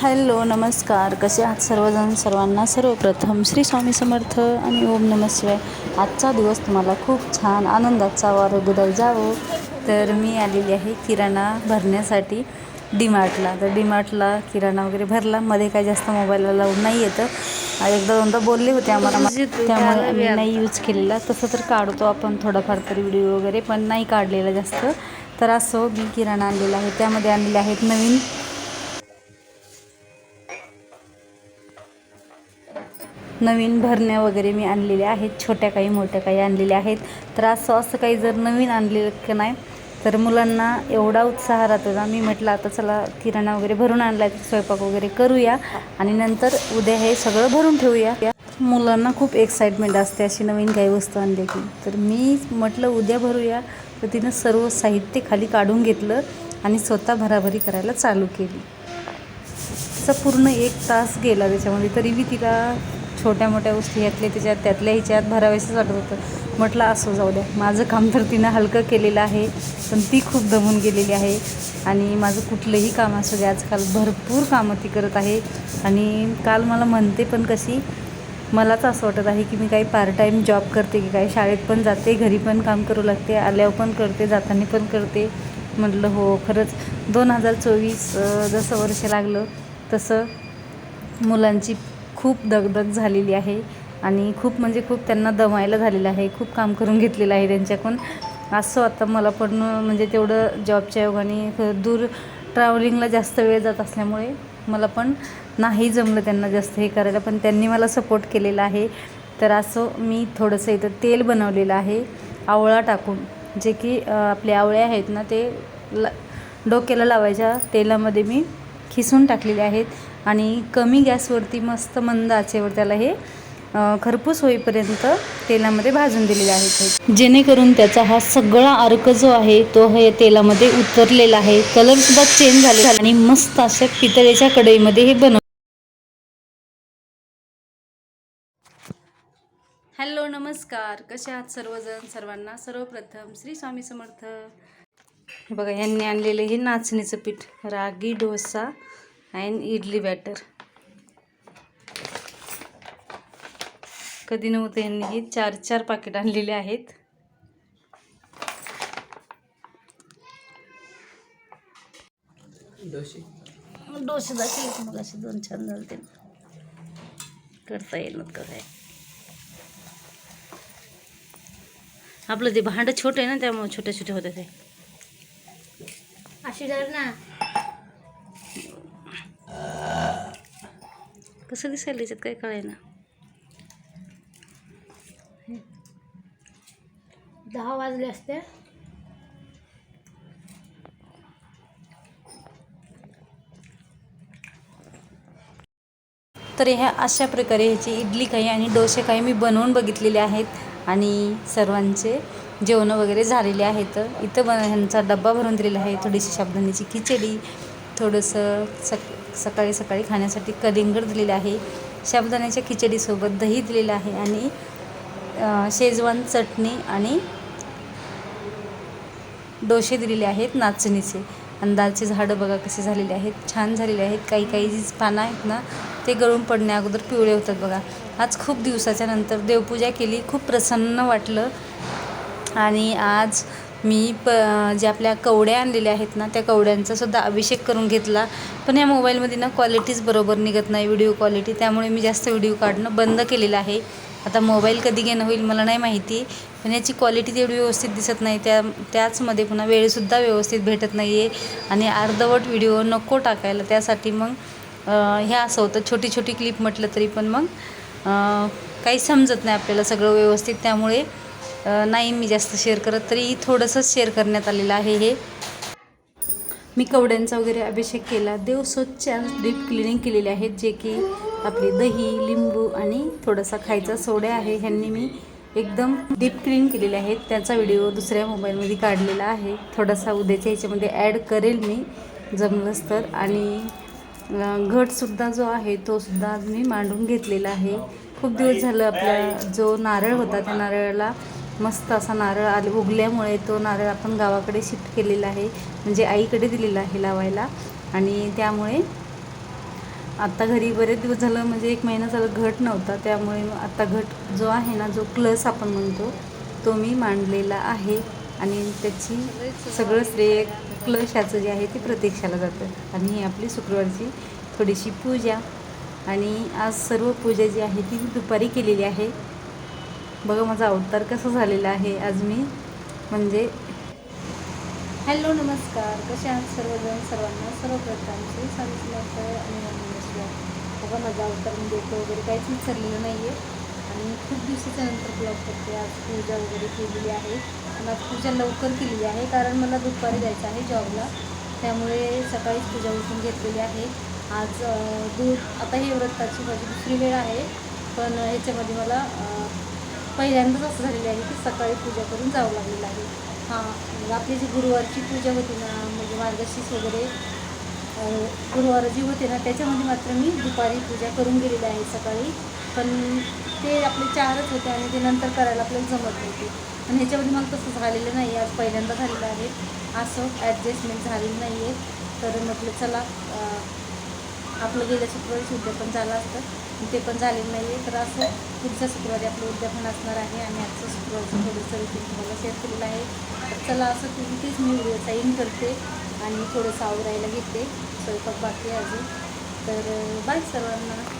Hello नमस्कार. कसे आहात सर्वजण? सर्वांना सर्वप्रथम श्री स्वामी समर्थ आणि ओम नमः शिवाय. आजचा दिवस तुम्हाला खूप छान आनंदाचा व आरोग्यदायी जावो. तर मी आलेली आहे किराणा भरण्यासाठी डीमार्टला. तर डीमार्टला किराणा वगैरे भरला. मध्ये काही जास्त मोबाईलला लावून नाही येतं. एकदा दोनदा बोलले होते आम्हाला. त्यामुळे आम्ही नाही यूज केलेला. तसं तर काढतो आपण थोडाफार तरी व्हिडिओ वगैरे पण नाही काढलेला जास्त. तर असं मी किराणा आणलेला आहे. त्यामध्ये आणलेले आहेत नवीन नवीन भरण्या वगैरे मी आणलेल्या आहेत छोट्या काही मोठ्या काही आणलेल्या आहेत. तर असं असं काही जर नवीन आणलेलं की नाही तर मुलांना एवढा उत्साह राहतो ना मी म्हटलं आता चला किराणा वगैरे भरून आणला आहे स्वयंपाक वगैरे करूया आणि नंतर उद्या हे सगळं भरून ठेवूया. मुलांना खूप एक्साइटमेंट असते अशी नवीन काही वस्तू आणली की. तर मी म्हटलं उद्या भरूया तर तिनं सर्व साहित्य खाली काढून घेतलं आणि स्वतः भराभरी करायला चालू केली. तिचा पूर्ण एक तास गेला त्याच्यामध्ये तरी मी तिला छोट्या मोठ्या गोष्टी यातल्या तिच्यात त्यातल्या हिच्यात भरावेसंच वाटत होतं. म्हटलं असो जाऊ द्या. माझं काम तर तिनं हलकं केलेलं आहे पण ती खूप दमून गेलेली आहे. आणि माझं कुठलंही काम असू दे आजकाल भरपूर कामं ती करत आहे. आणि काल मला म्हणते पण कशी मलाच असं वाटत आहे की मी काही पार्ट टाईम जॉब करते की काय शाळेत पण जाते घरी पण काम करू लागते आल्यावर पण करते जाताना पण करते. म्हटलं हो खरंच. दोन हजार चोवीस जसं वर्ष लागलं तसं मुलांची खूप दगदग झालेली आहे आणि खूप म्हणजे खूप त्यांना दमायला झालेलं आहे खूप काम करून घेतलेलं आहे त्यांच्याकडून. असं आता मला पण म्हणजे तेवढं जॉबच्या योगाने दूर ट्रॅव्हलिंगला जास्त वेळ जात असल्यामुळे मला पण नाही जमलं त्यांना जास्त हे करायला पण त्यांनी मला सपोर्ट केलेला आहे. तर असं मी थोडंसं इथं तेल बनवलेलं आहे आवळा टाकून. जे की आपले आवळे आहेत ना ते ला डोक्याला लावायच्या तेलामध्ये मी खिसून टाकलेले आहेत. आणि कमी गॅसवरती मस्त मंद आचेवर त्याला हे खरपूस होईपर्यंत तेलामध्ये भाजून दिलेले आहेत जेणेकरून त्याचा हा सगळा अर्क जो आहे तो हे तेलामध्ये उतरलेला आहे. कलरसुद्धा चेंज झालेला आणि मस्त अशा पितळेच्या कढईमध्ये हे बनव हॅलो नमस्कार. कसे आहात सर्वजण? सर्वांना सर्वप्रथम श्री स्वामी समर्थ. बघा यांनी आणलेले हे नाचणीचं पीठ रागी डोसा. अँड इडली बॅटर कधी नव्हतं यांनी हे चार चार पाकिट आणलेले आहेत. डोशी डोसे दाखवले मग असे दोन छान झाले ते करता येईल का काय. आपलं ते भांडं छोटं आहे ना त्यामुळे छोटे छोटे होते ते. अशी धर ना. कसं दिसायला त्याच्यात काय कळाय ना दहा वाजले असते. तर ह्या अशा प्रकारे ह्याची इडली काही आणि डोसे काही मी बनवून बघितलेले आहेत आणि सर्वांचे जेवणं वगैरे झालेले आहेत. इथं बन ह्यांचा डब्बा भरून दिलेला आहे. थोडीशी साबुदाण्याची खिचडी थोडंसं सक सकाळी सकाळी खाण्यासाठी कलिंगड दिलेलं आहे. शाबुदाण्याच्या खिचडीसोबत दही दिलेलं आहे आणि शेजवान चटणी आणि डोसे दिलेले आहेत नाचणीचे. आणि दालचे झाडं बघा कसे झालेले आहेत. छान झालेले आहेत. काही काही जी पानं आहेत ना ते गळून पडण्या अगोदर पिवळे होतात बघा. आज खूप दिवसाच्या नंतर देवपूजा केली. खूप प्रसन्न वाटलं. आणि आज मी प जे आपल्या कवड्या आणलेल्या आहेत ना त्या कवड्यांचा सुद्धा अभिषेक करून घेतला. पण या मोबाईलमध्ये ना क्वालिटीच बरोबर निघत नाही व्हिडिओ क्वालिटी त्यामुळे मी जास्त व्हिडिओ काढणं बंद केलेलं आहे. आता मोबाईल कधी घेणं होईल मला नाही माहिती. पण याची क्वालिटी तेवढी व्यवस्थित दिसत नाही. त्या त्याचमध्ये पुन्हा वेळसुद्धा व्यवस्थित भेटत नाही आहे आणि अर्धवट व्हिडिओ नको टाकायला. त्यासाठी मग हे असं होतं. छोटी छोटी क्लिप म्हटलं तरी पण मग काही समजत नाही आपल्याला सगळं व्यवस्थित. त्यामुळे नाही मी जास्त शेअर करत तरी थोडंसंच शेअर करण्यात आलेलं आहे हे. मी कवड्यांचा वगैरे अभिषेक केला. देव स्वच्छ डीप क्लिनिंग केलेले आहेत जे की आपले दही लिंबू आणि थोडासा खायचा सोड्या आहे. ह्यांनी मी एकदम डीप क्लीन केलेले आहेत. त्याचा व्हिडिओ दुसऱ्या मोबाईलमध्ये काढलेला आहे. थोडासा उद्याच्या ह्याच्यामध्ये ॲड करेल मी. जमलंच तर. आणि घटसुद्धा जो आहे तो सुद्धा आज मी मांडून घेतलेला आहे. खूप दिवस झालं आपला जो नारळ होता त्या नारळाला मस्त असा नारळ आले उगल्यामुळे तो नारळ आपण गावाकडे शिफ्ट केलेला आहे. म्हणजे आईकडे दिलेला आहे लावायला. आणि त्यामुळे आत्ता घरी बरेच दिवस झालं म्हणजे एक महिना झालं घट नव्हता. त्यामुळे आत्ता घट जो आहे ना जो क्लस आपण म्हणतो तो मी मांडलेला आहे. आणि त्याची सगळं श्रेय क्लशाचं जे आहे ते प्रतीक्षाला जातं. आणि ही आपली शुक्रवारची थोडीशी पूजा. आणि आज सर्व पूजा जी आहे ती दुपारी केलेली आहे. बघा माझा अवतार कसा झालेला आहे आज मी. म्हणजे हॅलो नमस्कार. कसे आहात सर्वजण? सर्वांना सर्वप्रथम श्री स्वामी आणि नमस्कार बघा माझा अवतार म्हणजे वगैरे काहीच विसरलेलं नाही आहे आणि खूप दिवसाच्या नंतर ब्लॉग करते आज पूजा वगैरे केलेली आहे. आणि आज पूजा लवकर केलेली आहे कारण मला दुपारी जायचं आहे जॉबला. त्यामुळे सकाळीच पूजा उठून घेतलेली आहे. आज दूध आता हे व्रताची माझी दुसरी वेळ आहे. पण ह्याच्यामध्ये मला पहिल्यांदाच असं झालेलं आहे की सकाळी पूजा करून जावं लागलेलं आहे. हां. मग आपली जी गुरुवारची पूजा होती ना म्हणजे मार्गशीर्ष वगैरे गुरुवार जी होते ना त्याच्यामध्ये मात्र मी दुपारी पूजा करून गेलेली आहे सकाळी. पण ते आपले चारच होते आणि ते नंतर करायला आपल्याला जमत नव्हते. पण ह्याच्यामध्ये मला तसं झालेलं नाही आज पहिल्यांदा झालेलं आहे. असं ॲडजस्टमेंट झालेली नाही आहे तर म्हटलं चला आपलं गेल्या शुक्रवारी उद्यापन झालं असतं. ते पण झालेलं नाही आहे तर असं पुढच्या शुक्रवारी आपलं उद्यापन असणार आहे आणि आजचं शुक्रवारचं थोडंसं रुटीन तुम्हाला शेअर केलेलं आहे. तर चला असं तुम्ही तेच मी व्हिडिओचा इन करते आणि थोडंसं आवरायला घेते. स्वयंपाक बाकी अजून. तर बाय सर्वांना.